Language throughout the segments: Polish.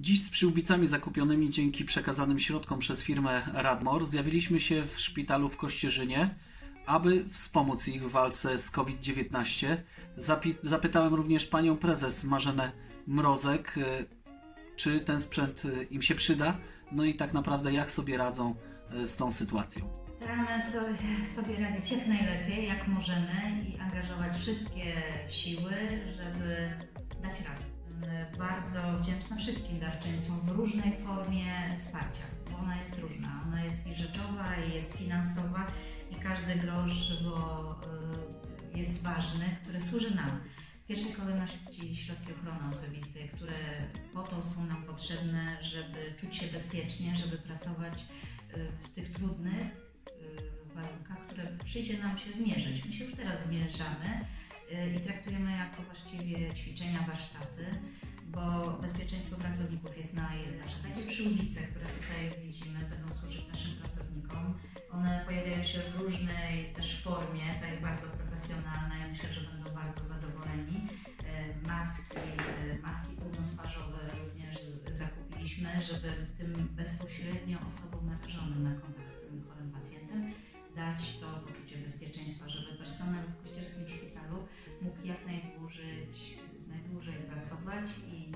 Dziś z przyłbicami zakupionymi dzięki przekazanym środkom przez firmę Radmor zjawiliśmy się w szpitalu w Kościerzynie, aby wspomóc ich w walce z COVID-19. Zapi- zapytałem również panią prezes Marzenę Mrozek, e, czy ten sprzęt e, im się przyda, no i tak naprawdę jak sobie radzą e, z tą sytuacją. Staramy sobie radzić jak najlepiej, jak możemy i angażować wszystkie siły, żeby dać radę. Bardzo wdzięczna wszystkim darczyńcom w różnej formie wsparcia, bo ona jest różna. Ona jest i rzeczowa, i jest finansowa, i każdy grosz, bo y, jest ważny, który służy nam. W pierwszej kolejności środki ochrony osobistej, które po to są nam potrzebne, żeby czuć się bezpiecznie, żeby pracować y, w tych trudnych y, warunkach, które przyjdzie nam się zmierzyć. My się już teraz zmierzamy i traktujemy jako właściwie ćwiczenia, warsztaty, bo bezpieczeństwo pracowników jest najlepsze. Takie przyłbice, które tutaj widzimy, będą służyć naszym pracownikom. One pojawiają się w różnej też formie, ta jest bardzo profesjonalna, ja myślę, że będą bardzo zadowoleni. Y, Maski, y, maski pełnotwarzowe również zakupiliśmy, żeby tym bezpośrednio osobom narażonym na kontakt z tym chorym pacjentem dać to poczucie bezpieczeństwa, żeby personel w mógł jak najdłużej, najdłużej pracować i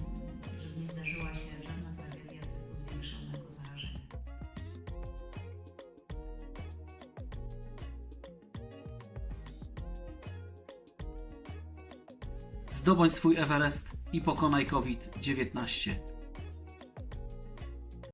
żeby nie zdarzyła się żadna tragedia typu zwiększonego zarażenia. Zdobądź swój Everest i pokonaj COVID-19.